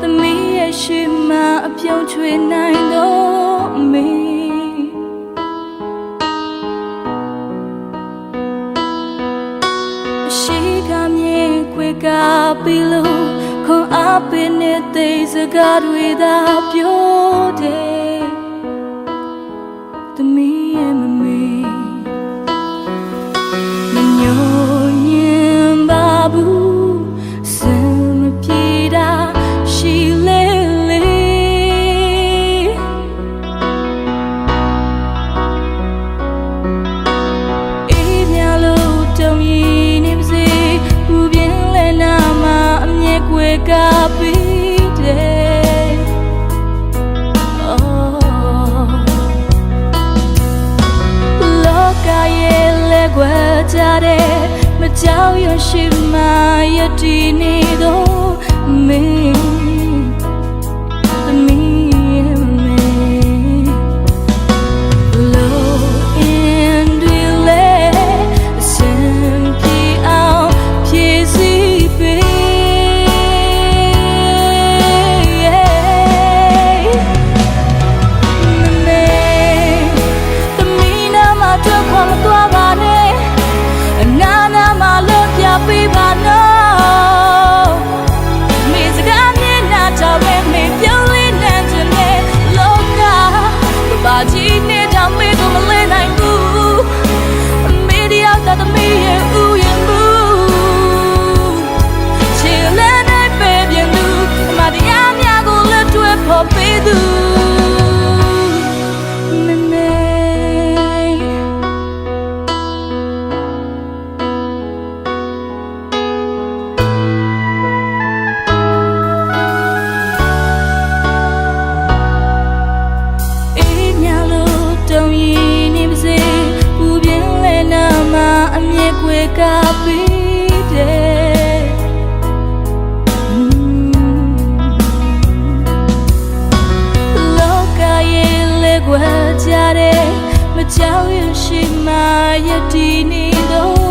သမီးရဲ့ရှိမှအပြုံးချွေနိုင်တော့မေရှိကမြင်ခွေကပီလို့ခွန်အားပင်နေတဲ့စကားတွေသာပြော ကြတဲ့မကြောက်ရွံ့ရှိမှယတည်နေသောမင်းွယ်ကြတဲ့မကြောက်ရွံ့ရှိမှယတည်နေတော့